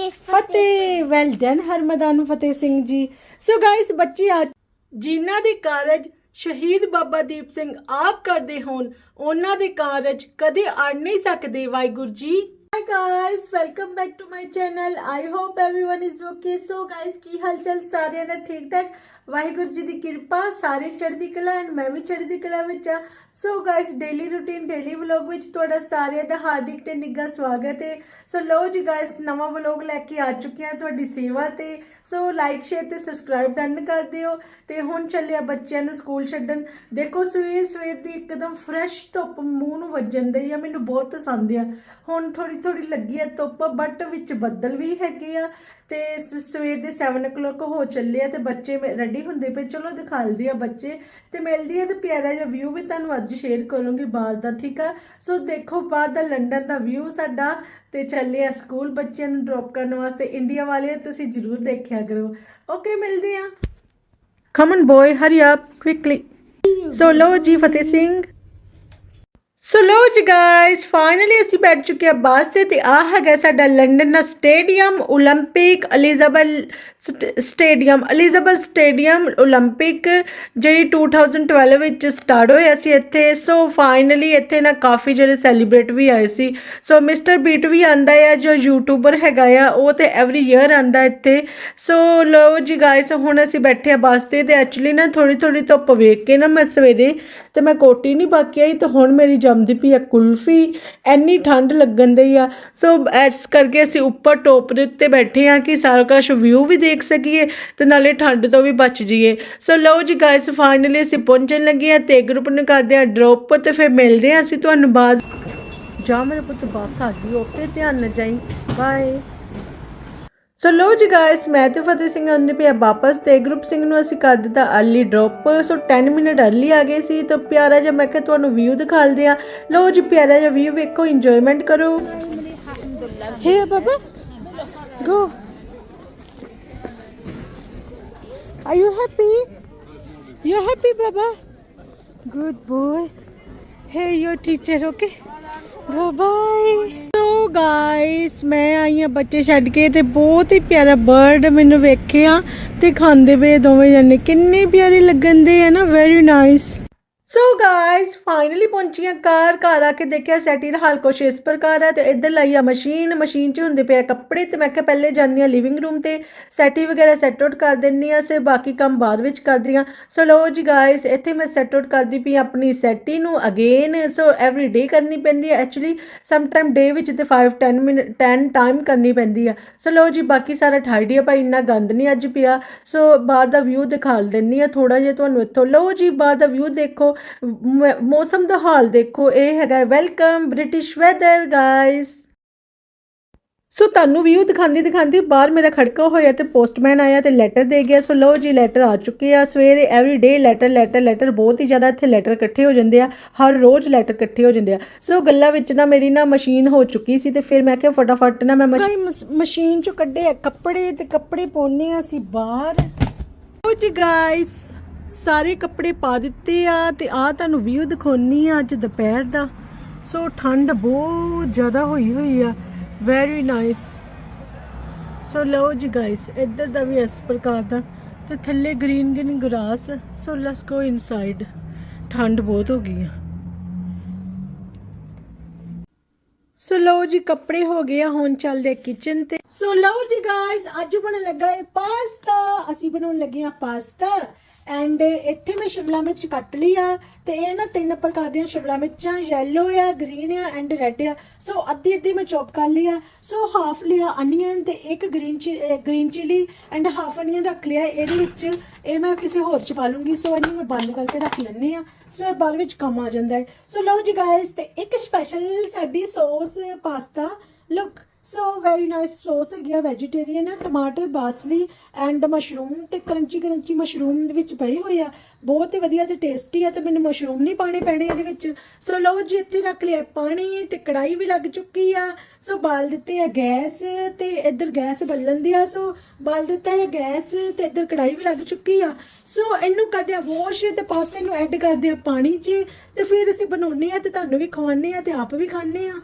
ਫਤਿਹ ਫਤਿਹ well done ਹਰਮਦਾਨ Fateh Singh ji so guys ਬੱਚੇ ਆ ਜਿਨ੍ਹਾਂ ਦੇ ਕਾਰਜ ਸ਼ਹੀਦ ਬਾਬਾ ਦੀਪ ਸਿੰਘ ਆਪ ਕਰਦੇ ਹੋਣ ਉਹਨਾਂ ਦੇ ਕਾਰਜ ਕਦੇ ਅੜ ਨਹੀਂ ਸਕਦੇ Waheguru ji hi guys welcome back to my channel I hope everyone is okay so guys ਕੀ ਹਾਲ ਚਾਲ ਸਾਰਿਆਂ ਦਾ ਠੀਕ ਠਾਕ ਵਾਹਿਗੁਰੂ ਜੀ ਦੀ ਕਿਰਪਾ ਸਾਰੇ ਚੜ੍ਹਦੀ ਕਲਾ ਐਂਡ ਮੈਂ ਵੀ ਚੜ੍ਹਦੀ ਕਲਾ ਵਿੱਚ ਆ so guys daily routine daily vlog ਵਿੱਚ ਤੁਹਾਡਾ ਸਾਰਿਆਂ ਦਾ ਹਾਰਦਿਕ ਤੇ ਨਿੱਘਾ ਸਵਾਗਤ ਹੈ। ਸੋ ਲਓ ਜੀ ਗਾਇਸ ਨਵਾਂ ਵਲੌਗ ਲੈ ਕੇ ਆ ਚੁੱਕੇ ਹਾਂ ਤੁਹਾਡੀ ਸੇਵਾ ਤੇ। ਸੋ ਲਾਈਕ ਸ਼ੇਅਰ ਤੇ ਸਬਸਕ੍ਰਾਈਬ ਡਨ ਕਰ ਦਿਓ। ਤੇ ਹੁਣ ਚੱਲਿਆ ਬੱਚਿਆਂ ਨੂੰ ਸਕੂਲ ਛੱਡਣ। ਦੇਖੋ ਸਵੇਰ ਸਵੇਰ ਦੀ ਇੱਕਦਮ ਫਰੈਸ਼ ਧੁੱਪ ਮੂੰਹ ਨੂੰ ਵੱਜਣ ਦੀ ਆ, ਮੈਨੂੰ ਬਹੁਤ ਪਸੰਦ ਆ। ਹੁਣ ਥੋੜੀ ਥੋੜੀ ਲੱਗੀ ਆ ਧੁੱਪ ਬਟ ਵਿੱਚ ਬੱਦਲ ਵੀ ਹੈਗੇ ਆ। ਤੇ ਸਵੇਰ ਦੇ 7 o'clock ਹੋ ਚੱਲੇ ਆ ਤੇ ਬੱਚੇ ਰੈਡੀ ਹੁੰਦੇ ਪਏ। ਚਲੋ ਦਿਖਾਲਦੀ ਆ ਬੱਚੇ ਤੇ ਮਿਲਦੀ ਆ ਤੇ ਪਿਆਰਾ ਜਿਹਾ ਵਿਊ ਵੀ ਤੁਹਾਨੂੰ ਅੱਜ ਸ਼ੇਅਰ ਕਰੂੰਗੀ ਬਾਹਰ ਦਾ ਠੀਕ ਆ? ਸੋ ਦੇਖੋ ਬਾਹਰ ਦਾ ਲੰਡਨ ਦਾ ਵਿਊ ਸਾਡਾ ਤੇ ਚੱਲੇ ਆ ਸਕੂਲ ਬੱਚਿਆਂ ਨੂੰ ਡ੍ਰੌਪ ਕਰਨ ਵਾਸਤੇ। ਇੰਡੀਆ ਵਾਲੇ ਤੁਸੀਂ ਜ਼ਰੂਰ ਦੇਖਿਆ ਕਰੋ। ਓਕੇ ਮਿਲਦੇ ਆ। Come on boy hurry up quickly so ਲੋ ਜੀ ਫਤਿਹ ਸਿੰਘ। ਸੋ ਲੋ ਜੀ ਗਾਇਸ ਫਾਈਨਲੀ ਅਸੀਂ ਬੈਠ ਚੁੱਕੇ ਆ ਬੱਸ ਤੇ ਤੇ ਆ ਹੈਗਾ ਸਾਡਾ ਲੰਡਨ ਦਾ stadium 올림픽 Elizabeth stadium Elizabeth stadium 올림픽 ਜਿਹੜੀ 2012 ਵਿੱਚ ਸਟਾਰਟ ਹੋਇਆ ਸੀ ਇੱਥੇ ਸੋ ਫਾਈਨਲੀ ਇੱਥੇ ਨਾ ਕਾਫੀ ਜਿਹੜੇ ਸੈਲੀਬ੍ਰੇਟ ਵੀ ਆਏ ਸੀ ਸੋ ਮਿਸਟਰ ਬੀਟ ਵੀ ਆਂਦਾ ਆ ਜੋ ਯੂਟਿਊਬਰ ਹੈਗਾ ਆ ਉਹ ਤੇ ਐਵਰੀ ਈਅਰ ਆਂਦਾ ਇੱਥੇ ਸੋ ਲੋ ਜੀ ਗਾਇਸ ਹੁਣ ਅਸੀਂ ਬੈਠੇ ਆ ਬੱਸ ਤੇ ਤੇ ਐਕਚੁਅਲੀ ਨਾ ਥੋੜੀ ਥੋੜੀ ਧੁੱਪ ਵੇਖ ਕੇ ਨਾ ਮੈਂ ਸਵੇਰੇ ਤੇ ਮੈਂ ਕੋਟੀ ਨਹੀਂ ਪਾ ਕੇ ਆਈ ਤੇ ਹੁਣ ਮੇਰੀ ਜੰਮਦੀ ਪਈ ਆ, ਕੁਲਫੀ ਐਨੀ ਠੰਡ ਲੱਗਣ ਦਈ ਆ। ਸੋ ਐਸ ਕਰਕੇ ਅਸੀਂ ਉੱਪਰ ਟੋਪ ਦੇ ਉੱਤੇ ਬੈਠੇ ਆ ਕਿ ਸਾਰਾ ਕੁਛ ਵਿਊ ਵੀ ਦੇਖ ਸਕੀਏ ਤੇ ਨਾਲੇ ਠੰਡ ਤੋਂ ਵੀ ਬਚ ਜਾਈਏ। ਸੋ ਲਓ ਜੀ ਗਾਇਸ ਫਾਈਨਲੀ ਅਸੀਂ ਪਹੁੰਚਣ ਲੱਗੇ ਆ ਤੇ ਗਰੁੱਪ ਨੂੰ ਕਰਦੇ ਆ ਡ੍ਰੌਪ ਤੇ ਫਿਰ ਮਿਲਦੇ ਆ ਅਸੀਂ ਤੁਹਾਨੂੰ ਬਾਅਦ ਜਾ ਮੇਰੇ ਪੁੱਤ ਬੱਸ ਆ ਗਈ ਓਕੇ ਧਿਆਨ ਨਾਲ ਜਾਈ। ਬਾਏ ਸੋ ਲੋ ਜੀ ਗਾਇਸ ਮੈਂ ਤੇ ਫਤਿਹ ਸਿੰਘ ਆਉਂਦੇ ਪਿਆ ਵਾਪਸ ਤੇ ਗਰੁੱਪ ਸਿੰਘ ਨੂੰ ਅਸੀਂ ਕਰ ਦਿੱਤਾ early drop so 10 minute early ਆ ਗਏ ਸੀ ਤਾਂ ਪਿਆਰਾ ਜਿਹਾ ਮੈਂ ਕਿਹਾ ਤੁਹਾਨੂੰ ਵਿਊ ਦਿਖਾਲਦੇ ਆ ਲੋ ਜੀ ਪਿਆਰਾ ਜਿਹਾ ਵਿਊ ਵੇਖੋ ਇੰਜੋਇਮੈਂਟ ਕਰੋ ਹੇ ਬਾਬਾ ਗੋ Are you happy? You're happy, Baba? Good boy. Hey, your teacher, okay? Go bye. So guys, ਮੈਂ ਆਈ ਹਾਂ ਬੱਚੇ ਛੱਡ ਕੇ ਤੇ ਬਹੁਤ ਹੀ ਪਿਆਰਾ ਬਰਡ ਮੈਨੂੰ ਵੇਖਿਆ ਤੇ ਖਾਂਦੇ ਪਏ ਦੋਵੇਂ ਜਣੇ। ਕਿੰਨੇ ਪਿਆਰੇ ਲੱਗਣ ਦੇ ਆ ਨਾ very nice so guys finally ਪਹੁੰਚੀਆਂ ਕਾਰ, ਘਰ ਆ ਕੇ ਦੇਖਿਆ ਸੈਟੀ ਦਾ ਹਾਲ ਕੁਛ ਇਸ ਪ੍ਰਕਾਰ ਹੈ ਤੇ ਇੱਧਰ ਲਾਈ ਆ ਮਸ਼ੀਨ ਮਸ਼ੀਨ 'ਚ ਹੁੰਦੇ ਪਿਆ ਕੱਪੜੇ ਤੇ ਮੈਂ ਕਿਹਾ ਪਹਿਲੇ ਜਾਂਦੀ ਆ ਲਿਵਿੰਗ ਰੂਮ ਤੇ ਸੈਟੀ ਵਗੈਰਾ ਸੈਟ ਆਊਟ ਕਰ ਦਿੰਨੀ ਆ ਸੇ ਬਾਕੀ ਕੰਮ ਬਾਅਦ ਵਿੱਚ ਕਰਦੀ ਆ ਸੋ ਲੋ ਜੀ ਗਾਇਸ ਇੱਥੇ ਮੈਂ ਸੈਟ ਆਊਟ ਕਰਦੀ ਪਈ ਆਪਣੀ ਸੈਟੀ ਨੂੰ ਅਗੇਨ ਸੋ ਐਵਰੀ ਡੇ ਕਰਨੀ ਪੈਂਦੀ ਹੈ ਐਕਚੁਅਲੀ ਸਮ ਟਾਈਮ ਡੇ ਵਿੱਚ ਤੇ 5 10 ਮਿੰਟ 10 ਟਾਈਮ ਕਰਨੀ ਪੈਂਦੀ ਆ। ਸੋ ਲੋ ਜੀ, ਬਾਕੀ ਸਾਰਾ ਠਾਈਡੀ ਆ ਭਾਈ, ਇੰਨਾ ਗੰਦ ਨਹੀਂ ਅੱਜ ਪਿਆ। ਸੋ ਬਾਹਰ ਦਾ ਵਿਊ ਦਿਖਾ ਦਿੰਨੀ ਆ ਥੋੜਾ ਜਿਹਾ ਤੁਹਾਨੂੰ ਇੱਥੋਂ। ਲਓ ਜੀ, ਬਾਹਰ ਦਾ ਵਿਊ ਦੇਖੋ ਮੌਸਮ ਦਾ ਹਾਲ ਦੇਖੋ, ਇਹ ਹੈਗਾ welcome British weather guys so ਤੁਹਾਨੂੰ ਵਿਊ ਦਿਖਾਉਂਦੀ ਦਿਖਾਉਂਦੀ ਬਾਹਰ ਮੇਰਾ ਖੜਕਾ ਹੋਇਆ ਤੇ ਪੋਸਟਮੈਨ ਆਇਆ ਤੇ ਲੈਟਰ ਦੇ ਗਿਆ। ਸੋ ਲਓ ਜੀ ਲੈਟਰ ਆ ਚੁੱਕੇ ਆ। ਸਵੇਰੇ every day letter letter letter ਬਹੁਤ ਹੀ ਜ਼ਿਆਦਾ ਇੱਥੇ ਲੈਟਰ ਇਕੱਠੇ ਹੋ ਜਾਂਦੇ ਆ। ਹਰ ਰੋਜ਼ ਲੈਟਰ ਇਕੱਠੇ ਹੋ ਜਾਂਦੇ ਆ। ਸੋ ਗੱਲਾਂ ਵਿੱਚ ਨਾ ਮੇਰੀ ਨਾ ਮਸ਼ੀਨ ਹੋ ਚੁੱਕੀ ਸੀ ਤੇ ਫਿਰ ਮੈਂ ਕਿਹਾ ਫਟਾਫਟ ਨਾ ਮੈਂ ਮਸ਼ੀਨ ਚੋਂ ਕੱਢੇ ਆ, ਕੱਪੜੇ ਤੇ ਕੱਪੜੇ ਪਾਉਣੇ ਆ ਅਸੀਂ ਬਾਹਰ। ਲਓ ਜੀ ਗਾਇਸ ਸਾਰੇ ਕੱਪੜੇ ਪਾ ਦਿੱਤੇ ਆ ਤੇ ਆ ਤੁਹਾਨੂੰ ਵਿਊ ਦਿਖਾਉਣੀ ਆ ਅੱਜ ਦੁਪਹਿਰ ਦਾ। ਸੋ ਠੰਡ ਬਹੁਤ ਜ਼ਿਆਦਾ ਹੋਈ ਹੋਈ ਆ। ਵੈਰੀ ਨਾਈਸ ਸੋ ਲਓ ਜੀ ਗਾਇਸ ਇੱਧਰ ਦਾ ਵੀ ਇਸ ਪ੍ਰਕਾਰ ਦਾ। ਤੇ ਥੱਲੇ green green grass so let's go inside ਠੰਡ ਬਹੁਤ ਹੋ ਗਈ ਆ। ਸੋ ਲਓ ਜੀ, ਕੱਪੜੇ ਹੋ ਗਏ ਆ, ਹੁਣ ਚੱਲਦੇ ਕਿਚਨ ਤੇ। ਸੋ ਲਓ ਜੀ ਗਾਇਸ ਅੱਜ ਬਣਨ ਲੱਗਾ ਹੈ ਪਾਸਤਾ ਅਸੀਂ ਬਣਾਉਣ ਲੱਗੇ ਆ ਪਾਸਤਾ ਐਂਡ ਇੱਥੇ ਮੈਂ ਸ਼ਿਮਲਾ ਮਿਰਚ ਕੱਟ ਲਈ ਆ ਤੇ ਇਹ ਨਾ ਤਿੰਨ ਪ੍ਰਕਾਰ ਦੀਆਂ ਸ਼ਿਮਲਾ ਮਿਰਚਾਂ ਯੈਲੋ ਆ ਗ੍ਰੀਨ ਆ ਐਂਡ ਰੈੱਡ ਆ। ਸੋ ਅੱਧੀ ਅੱਧੀ ਮੈਂ ਚੌਪ ਕਰ ਲਈ ਆ। ਸੋ ਹਾਫ ਲਿਆ ਅਨੀਅਨ ਤੇ ਇੱਕ green green chilli and half onion ਰੱਖ ਲਿਆ ਇਹਦੇ ਵਿੱਚ। ਇਹ ਮੈਂ ਕਿਸੇ ਹੋਰ ਚ ਪਾ ਲੂੰਗੀ। ਸੋ ਇਹਨੂੰ ਮੈਂ ਬੰਦ ਕਰਕੇ ਰੱਖ ਲੈਣੀ ਆ। ਸੋ ਇਹ ਬਾਅਦ ਵਿੱਚ ਕੰਮ ਆ ਜਾਂਦਾ ਹੈ। ਸੋ ਲਓ ਜੀ ਗਾਇਸ ਤੇ ਇੱਕ ਸਪੈਸ਼ਲ ਸਾਡੀ sauce pasta look so very nice sauce ਹੈਗੀ ਆ ਵੈਜੀਟੇਰੀਅਨ ਆ, ਟਮਾਟਰ ਬਾਸਲੀ ਐਂਡ ਮਸ਼ਰੂਮ ਤੇ ਕਰੰਚੀ ਕਰੰਚੀ ਮਸ਼ਰੂਮ ਦੇ ਵਿੱਚ ਪਈ ਹੋਈ ਆ। ਬਹੁਤ ਹੀ ਵਧੀਆ ਤੇ ਟੇਸਟੀ ਆ ਤੇ ਮੈਨੂੰ ਮਸ਼ਰੂਮ ਨਹੀਂ ਪਾਣੇ ਪੈਣੇ ਇਹਦੇ ਵਿੱਚ। ਸੋ ਲਓ ਜੀ, ਇੱਥੇ ਰੱਖ ਲਿਆ ਪਾਣੀ ਤੇ ਕੜਾਈ ਵੀ ਲੱਗ ਚੁੱਕੀ ਆ। ਸੋ ਬਾਲ ਦਿੱਤੇ ਆ ਗੈਸ ਤੇ ਇੱਧਰ ਗੈਸ ਬਲਣ ਦੀ ਆ ਸੋ ਬਾਲ ਦਿੱਤਾ ਹੈ ਗੈਸ ਤੇ ਇੱਧਰ ਕੜਾਈ ਵੀ ਲੱਗ ਚੁੱਕੀ ਆ। ਸੋ ਇਹਨੂੰ ਕਰਦੇ ਆ ਵਾਸ਼ ਤੇ ਪਾਸਤੇ ਨੂੰ ਐਡ ਕਰਦੇ ਆ ਪਾਣੀ 'ਚ ਤੇ ਫਿਰ ਅਸੀਂ ਬਣਾਉਨੇ ਆ ਤੇ ਤੁਹਾਨੂੰ ਵੀ ਖਵਾਉਂਦੇ ਆ ਤੇ ਆਪ ਵੀ ਖਾਣੇ ਆ।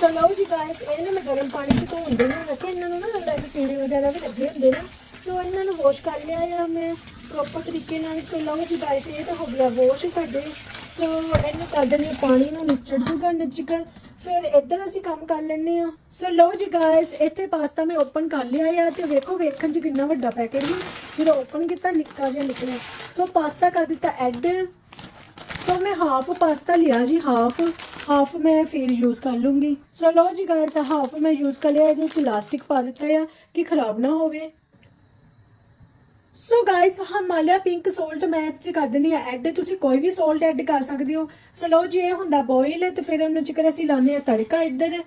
ਤਾਂ ਲਓ ਜੀ ਗਾਇਸ ਇਹ ਮੈਂ ਗਰਮ ਪਾਣੀ ਚ ਧੋਂਦੇ ਨੇ ਰੱਖੇ, ਇਹਨਾਂ ਨੂੰ ਨਾ ਲੱਗਦਾ ਕਿ ਕੀੜੇ ਵਗੈਰਾ ਵੀ ਲੱਗੇ ਹੁੰਦੇ ਨੇ। ਸੋ ਇਹਨਾਂ ਨੂੰ ਵਾਸ਼ ਕਰ ਲਿਆ ਆ ਮੈਂ ਪ੍ਰੋਪਰ ਤਰੀਕੇ ਨਾਲ। ਸੋ ਲਓ ਜੀ ਗਾਇਸ ਇਹ ਤਾਂ ਹੋ ਗਿਆ ਵਾਸ਼ ਸਾਡੇ। ਸੋ ਇਹਨੂੰ ਕਰ ਦਿੰਦੇ ਹਾਂ ਪਾਣੀ ਨਾਲ ਨਿਚੜ ਜੂਗਾ ਨਿਚਕਰ ਫਿਰ ਇੱਧਰ ਅਸੀਂ ਕੰਮ ਕਰ ਲੈਂਦੇ ਆ ਸੋ ਲਓ ਜੀ ਗਾਇਸ ਇੱਥੇ ਪਾਸਤਾ ਮੈਂ ਓਪਨ ਕਰ ਲਿਆ ਆ ਤੇ ਵੇਖੋ, ਵੇਖਣ ਚ ਕਿੰਨਾ ਵੱਡਾ ਪੈਕੇਟ ਸੀ। ਜਦੋਂ ਓਪਨ ਕੀਤਾ, ਨਿੱਕਾ ਜਿਹਾ ਨਿਕਲਿਆ। ਸੋ ਪਾਸਤਾ ਕਰ ਦਿੱਤਾ ਐਡ ਸੋ ਮੈਂ ਹਾਫ ਪਾਸਤਾ ਲਿਆ ਜੀ ਹਾਫ ਹਾਫ ਮੈਂ ਫਿਰ ਯੂਜ਼ ਕਰ ਲੂੰਗੀ। ਸੋ ਲਓ ਜੀ ਗਾਇਸ ਹਾਫ ਮੈਂ ਯੂਜ਼ ਕਰ ਲਿਆ, ਇਹਦੇ ਵਿੱਚ ਇਲਾਸਟਿਕ ਪਾ ਦਿੱਤਾ ਆ, ਕਿ ਖਰਾਬ ਨਾ ਹੋਵੇ। So guys Himalaya pink salt ਮੈਂ 'ਚ ਕਰ ਦਿੰਦੀ ਆ ਐਡ ਤੁਸੀਂ ਕੋਈ ਵੀ ਸੋਲਟ ਐਡ ਕਰ ਸਕਦੇ ਹੋ। ਸੋ ਲਓ ਜੀ, ਇਹ ਹੁੰਦਾ ਬੋਇਲ ਤੇ ਫਿਰ ਇਹਨੂੰ ਚਿਕਨ ਅਸੀਂ ਲਾਉਂਦੇ ਆ ਤੜਕਾ ਇੱਧਰ।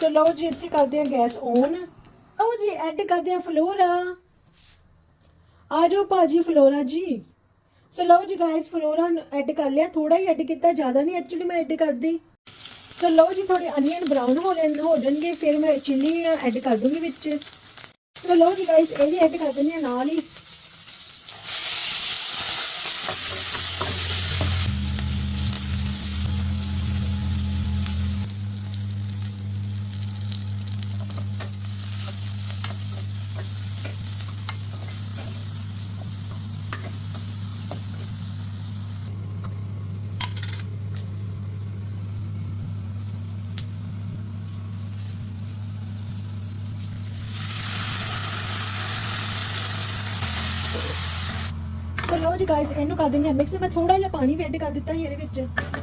ਸੋ ਲਓ ਜੀ, ਇੱਥੇ ਕਰਦੇ ਆ ਗੈਸ ਔਨ ਲਓ ਜੀ ਐਡ ਕਰਦੇ ਆ ਫਲੋਰਾ ਆ। ਜਾਓ ਭਾਜੀ ਫਲੋਰਾ ਜੀ। ਸੋ ਲਓ ਜੀ ਗਾਇਸ ਫਲੋਰਾ ਐਡ ਕਰ ਲਿਆ। ਥੋੜਾ ਹੀ ਐਡ ਕੀਤਾ, ਜ਼ਿਆਦਾ ਨਹੀਂ ਐਕਚੁਅਲੀ ਮੈਂ ਐਡ ਕਰਦੀ। ਸੋ ਲਓ ਜੀ ਥੋੜੇ ਅਨੀਅਨ ਬਰਾਊਨ ਹੋ ਲੈਣ ਹੋ ਜਾਣਗੇ, ਫਿਰ ਮੈਂ ਚਿੱਲੀ ਐਡ ਕਰ ਦੂੰਗੀ ਵਿੱਚ। ਸੋ ਲਓ ਜੀ ਗਾਇਸ ਇਹ ਵੀ ਐਡ ਕਰ ਦਿੰਦੀ ਹਾਂ ਨਾਲ ਹੀ। ਜੀ ਗਾਇਸ ਇਹਨੂੰ ਕਰ ਦਿੰਦੇ ਹਾਂ ਮਿਕਸ ਮੈਂ ਥੋੜਾ ਜਿਹਾ ਪਾਣੀ ਵੀ ਐਡ ਕਰ ਦਿੱਤਾ ਸੀ ਇਹਦੇ ਵਿੱਚ।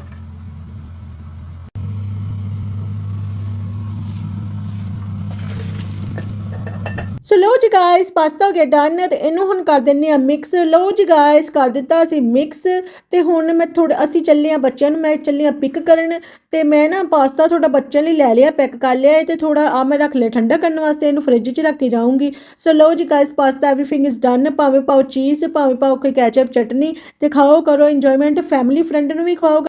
ਸੋ ਲਓ ਜੀ ਗਾਇਸ ਪਾਸਤਾ ਹੋ ਗਿਆ ਡਨ ਤੇ ਇਹਨੂੰ ਹੁਣ ਕਰ ਦਿੰਨੇ ਆ ਮਿਕਸ ਲਓ ਜੀ ਗਾਇਸ ਕਰ ਦਿੱਤਾ ਅਸੀਂ ਮਿਕਸ ਤੇ ਹੁਣ ਮੈਂ ਥੋੜਾ ਅਸੀਂ ਚੱਲੇ ਆ ਬੱਚਿਆਂ ਨੂੰ, ਮੈਂ ਚੱਲੀ ਆ ਪਿਕ ਕਰਨ ਤੇ ਮੈਂ ਨਾ ਪਾਸਤਾ ਥੋੜਾ ਬੱਚਿਆਂ ਲਈ ਲੈ ਲਿਆ ਪੈਕ ਕਰ ਲਿਆ ਹੈ ਤੇ ਥੋੜਾ ਆ ਮੈਂ ਰੱਖ ਲਿਆ ਠੰਡਾ ਕਰਨ ਵਾਸਤੇ, ਇਹਨੂੰ ਫ੍ਰਿਜ 'ਚ ਰੱਖ ਕੇ ਜਾਊਂਗੀ। ਸੋ ਲਓ ਜੀ guys pasta everything is done ਭਾਵੇਂ ਪਾਓ ਚੀਜ਼ ਭਾਵੇਂ ਪਾਓ ਕੋਈ ਕੈਚਅਪ ਚਟਨੀ ਤੇ ਖਾਓ, ਕਰੋ ਇੰਜੋਇਮੈਂਟ ਫੈਮਿਲੀ ਫਰੈਂਡ ਨੂੰ ਵੀ ਖਵਾਓ।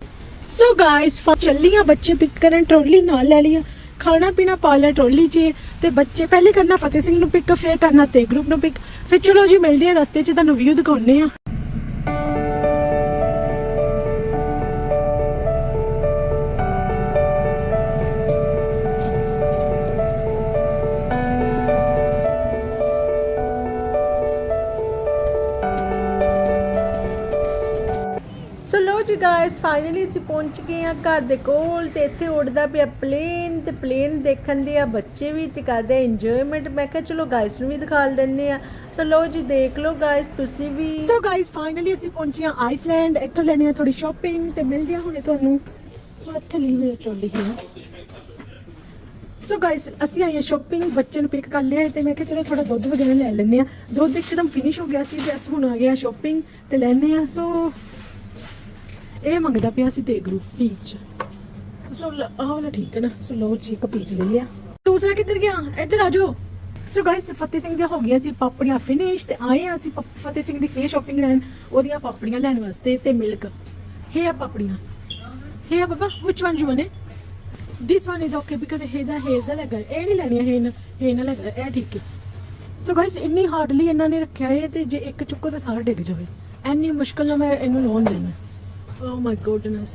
ਸੋ ਗਾਇਸ ਚੱਲੀ ਚੱਲੀਆਂ ਬੱਚੇ ਪਿਕ ਕਰਨ ਟਰੋਲੀ ਨਾਲ ਲੈ ਲਿਆ ਖਾਣਾ ਪੀਣਾ ਪਾ ਲਿਆ ਟਰੋਲੀ 'ਚ ਤੇ ਬੱਚੇ ਪਹਿਲੇ ਕਰਨਾ ਫਤਿਹ ਸਿੰਘ ਨੂੰ ਪਿਕ ਫਿਰ ਕਰਨਾ ਤੇ ਗਰੁੱਪ ਨੂੰ ਪਿਕ ਫਿਰ ਚਲੋ ਜੀ, ਮਿਲਦੇ ਆ ਰਸਤੇ 'ਚ, ਤੁਹਾਨੂੰ ਵਿਊ ਦਿਖਾਉਨੇ ਆ। ਗਾਇਸ ਫਾਈਨਲੀ ਅਸੀਂ ਪਹੁੰਚ ਗਏ ਆ ਘਰ ਦੇ ਕੋਲ ਤੇ ਇੱਥੇ ਉੱਡਦਾ ਪਿਆ ਪਲੇਨ ਤੇ ਪਲੇਨ ਦੇਖਣ ਦੇ ਆ, ਬੱਚੇ ਵੀ ਤੇ ਕਰਦੇ ਇੰਜੋਇਮੈਂਟ ਮੈਂ ਕਿਹਾ ਚਲੋ ਗਾਇਸ ਨੂੰ ਵੀ ਦਿਖਾ ਦਿੰਨੇ ਆ। ਸੋ ਲੋ ਜੀ ਦੇਖ ਲਓ ਗਾਇਸ ਤੁਸੀਂ ਵੀ। ਸੋ ਗਾਇਸ ਫਾਈਨਲੀ ਅਸੀਂ ਪਹੁੰਚੇ ਆ ਆਈਸਲੈਂਡ ਇੱਥੋਂ ਲੈਣੀ ਆ ਥੋੜੀ ਸ਼ਾਪਿੰਗ ਤੇ ਮਿਲਦੇ ਆ ਹੁਣੇ ਤੁਹਾਨੂੰ। ਸੋ ਇੱਥੇ ਲਈ ਹੋਈ ਚੋਲੀ ਹੈ ਸੋ ਗਾਇਸ ਅਸੀਂ ਆਏ ਸ਼ਾਪਿੰਗ ਬੱਚੇ ਨੂੰ ਪਿਕ ਕਰ ਲਿਆ ਤੇ ਮੈਂ ਕਿਹਾ ਚਲੋ ਥੋੜਾ ਦੁੱਧ ਵਗੈਰਾ ਲੈ ਲੈਂਦੇ ਆ ਦੁੱਧ ਇੱਕਦਮ ਫਿਨਿਸ਼ ਹੋ ਗਿਆ ਸੀ ਤੇ ਅਸੀਂ ਹੁਣ ਆ ਗਏ ਆ ਸ਼ਾਪਿੰਗ ਤੇ ਲੈਣੇ ਆ ਸੋ ਇਹ ਮੰਗਦਾ ਪਿਆ ਸੀ ਤੇ ਗਰੁੱਪ ਪੀਚ ਸੋ ਲ- ਆਹ ਵਾਲਾ ਠੀਕ ਹੈ ਨਾ। ਸੋ ਲੋ ਜੀ, ਇੱਕ ਪੀਚ ਲੈ ਲਿਆ। ਦੂਸਰਾ ਕਿੱਧਰ ਗਿਆ? ਇੱਧਰ ਆ ਜਾਓ। ਸੋ ਗਾਇਸ ਫਤਿਹ ਸਿੰਘ ਦੀਆਂ ਹੋ ਗਈਆਂ ਸੀ ਪਾਪੜੀਆਂ ਫਿਨਿਸ਼ ਤੇ ਆਏ ਆ ਅਸੀਂ ਫਤਿਹ ਸਿੰਘ ਦੀ ਫੇਸ ਸ਼ਾਪਿੰਗ ਲੈਣ, ਉਹਦੀਆਂ ਪਾਪੜੀਆਂ ਲੈਣ ਵਾਸਤੇ ਤੇ ਮਿਲਕ ਹੇ ਆ ਪਾਪੜੀਆਂ। ਹੇ ਆ ਬਾਬਾ, which one you want? It? this one is okay because ਹੇਜ਼ਾ ਹੇਜ਼ਾ ਲੱਗਾ। ਇਹ ਨਹੀਂ ਲੈਣੀਆਂ ਹੈ ਨਾ, ਇਹ ਨਾ ਲੱਗਾ। ਇਹ ਠੀਕ ਹੈ। ਸੋ ਗਾਇਸ ਇੰਨੀ ਹਾਰਡਲੀ ਇਹਨਾਂ ਨੇ ਰੱਖਿਆ ਹੈ ਤੇ ਜੇ ਇੱਕ ਚੁੱਕੋ ਤਾਂ ਸਾਰਾ ਡਿੱਗ ਜਾਵੇ। ਇੰਨੀ ਮੁਸ਼ਕਲ ਨਾਲ ਮੈਂ ਇਹਨੂੰ ਲੋਨ ਦੇਣਾ। ਓ ਮਾਈ ਗੋਡਨੈਸ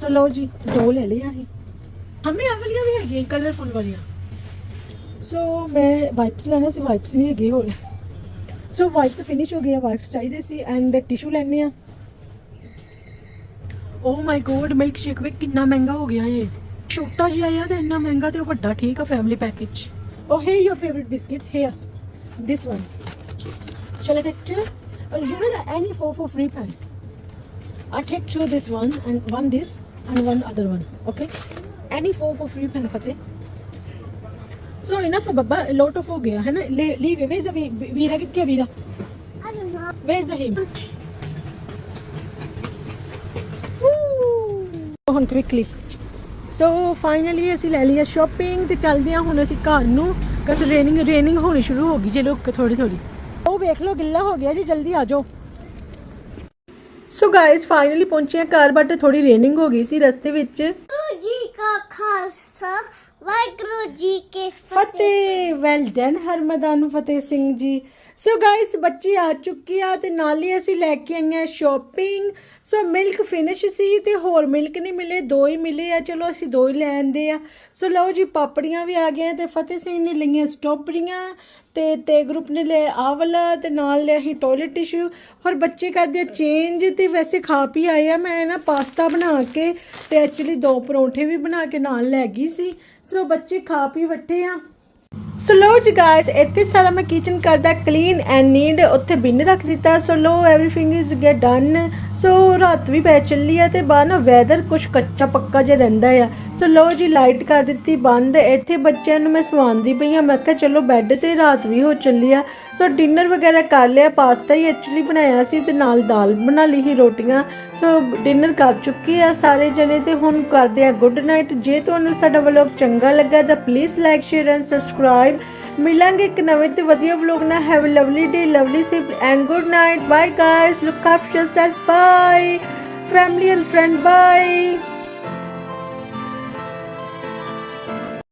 ਸੋ ਲਓ ਜੀ ਦੋ ਲੈ ਲਿਆ ਸੀ ਹਮੇ ਆ ਵਾਲੀਆਂ ਵੀ ਹੈਗੀਆਂ ਕਲਰਫੁਲ ਵਾਲੀਆਂ। ਸੋ ਮੈਂ ਵਾਈਪਸ ਲੈਣਾ ਸੀ ਵਾਈਪਸ ਵੀ ਹੈਗੇ ਹੋਰ। ਸੋ ਵਾਈਪਸ ਫਿਨਿਸ਼ ਹੋ ਗਏ ਵਾਈਪਸ ਚਾਹੀਦੇ ਸੀ ਐਂਡ ਟਿਸ਼ੂ ਲੈਣੇ ਆ oh my god milk shake ਵੀ ਕਿੰਨਾ ਮਹਿੰਗਾ ਹੋ ਗਿਆ ਛੋਟਾ ਜਿਹਾ ਆ ਤੇ ਇੰਨਾ ਮਹਿੰਗਾ ਤੇ ਉਹ ਵੱਡਾ ਠੀਕ ਆ family package oh hey your favourite biscuit here this one shall i take two? Or you know that any four for free pen i take two this one and one this and one other one okay any four for free pen fateh so enough baba a lot of ho gaya hai na Le- leave it where's the Vi- veera kithe hai veera I don't know. where's the him ਹੁਣ quickly so finally ਅਸੀਂ ਲੈ ਲਿਆ shopping ਤੇ ਚੱਲਦੇ ਹਾਂ ਹੁਣ ਅਸੀਂ ਘਰ ਨੂੰ ਕਸ ਰੇਨਿੰਗ ਰੇਨਿੰਗ ਹੋਣੀ ਸ਼ੁਰੂ ਹੋ ਗਈ ਜੇ ਲੋਕ ਥੋੜੀ ਥੋੜੀ ਉਹ ਵੇਖ ਲਓ ਗਿੱਲਾ ਹੋ ਗਿਆ ਜੀ ਜਲਦੀ ਆ ਜਾਓ ਸੋ ਗਾਇਸ ਫਾਈਨਲੀ ਪਹੁੰਚੇ ਆ ਘਰ ਬਟ ਥੋੜੀ ਰੇਨਿੰਗ ਹੋ ਗਈ ਸੀ ਰਸਤੇ ਵਿੱਚ। ਗੁਰੂ ਜੀ ਕਾ ਖਾਲਸਾ ਵਾਹਿਗੁਰੂ ਜੀ ਕੇ ਫਤਿਹ। ਫਤਿਹ! Well done ਹਰਮਦਾਨ Fateh Singh ji. So guys ਬੱਚੀ ਆ ਚੁੱਕੀ ਆ ਤੇ ਨਾਲ ਹੀ ਅਸੀਂ ਲੈ ਕੇ ਆਈਆਂ ਸ਼ਾਪਿੰਗ ਸੋ ਮਿਲਕ ਫਿਨਿਸ਼ ਸੀ ਤੇ ਹੋਰ ਮਿਲਕ ਨਹੀਂ ਮਿਲੇ, ਦੋ ਹੀ ਮਿਲੇ ਆ। ਚਲੋ ਅਸੀਂ ਦੋ ਹੀ ਲੈ ਆਂਦੇ ਆ। ਸੋ ਲਓ ਜੀ, ਪਾਪੜੀਆਂ ਵੀ ਆ ਗਈਆਂ ਤੇ ਫਤਿਹ ਸਿੰਘ ਨੇ ਲਈਆਂ ਸਟ੍ਰਾਬੇਰੀਆਂ ਤੇ ਤੇ ਗਰੁੱਪ ਨੇ ਲਿਆ ਆਵਲਾ ਵਾਲਾ ਤੇ ਨਾਲ ਲਿਆ ਅਸੀਂ ਟਾਇਲਟ ਟਿਸ਼ੂ ਹੋਰ ਬੱਚੇ ਕਰਦੇ ਆ ਚੇਂਜ ਤੇ ਵੈਸੇ ਖਾ ਪੀ ਆਏ ਆ। ਮੈਂ ਨਾ ਪਾਸਤਾ ਬਣਾ ਕੇ ਤੇ ਐਕਚੁਅਲੀ ਦੋ ਪਰੌਂਠੇ ਵੀ ਬਣਾ ਕੇ ਨਾਲ ਲੈ ਗਈ ਸੀ। ਸੋ ਬੱਚੇ ਖਾ ਪੀ ਵੱਟੇ ਆ। ਸੋ ਲੋ ਜੀ ਗਾਇਸ ਇੱਥੇ ਸਾਰਾ ਮੈਂ ਕਿਚਨ ਕਰਦਾ ਕਲੀਨ ਐਂਡ ਨੀਟ ਉੱਥੇ ਬਿਨ ਰੱਖ ਦਿੱਤਾ। So low everything is get done so ਰਾਤ ਵੀ ਪੈ ਚੱਲੀ ਆ ਤੇ ਬਾਹਰ ਨਾ ਵੈਦਰ ਕੁਛ ਕੱਚਾ ਪੱਕਾ ਜਿਹਾ ਰਹਿੰਦਾ ਆ। ਸੋ ਲੋ ਜੀ ਲਾਈਟ ਕਰ ਦਿੱਤੀ, ਬੰਦ। ਇੱਥੇ ਬੱਚਿਆਂ ਨੂੰ ਮੈਂ ਸਵਾਉਂਦੀ ਪਈ ਆ ਮੈਂ ਕਿਹਾ, ਚਲੋ ਬੈੱਡ ਤੇ ਰਾਤ ਵੀ ਹੋ ਚੱਲੀ ਆ। ਸੋ ਡਿਨਰ ਵਗੈਰਾ ਕਰ ਲਿਆ, ਪਾਸਤਾ ਹੀ ਐਕਚੁਅਲੀ ਬਣਾਇਆ ਸੀ ਤੇ ਨਾਲ ਦਾਲ ਬਣਾ ਲਈ ਸੀ ਰੋਟੀਆਂ। ਸੋ ਡਿਨਰ ਕਰ ਚੁੱਕੇ ਆ ਸਾਰੇ ਜਣੇ ਤੇ ਹੁਣ ਕਰਦੇ ਆ ਗੁੱਡ ਨਾਈਟ ਜੇ ਤੁਹਾਨੂੰ ਸਾਡਾ ਵਲੌਗ ਚੰਗਾ ਲੱਗਾ ਤਾਂ please like share and subscribe ਮਿਲਾਂਗੇ ਇੱਕ ਨਵੇਂ ਤੇ ਵਧੀਆ ਵਲੌਗ ਨਾਲ। Have a lovely day lovely sip and good night bye guys look after yourself bye family and friend bye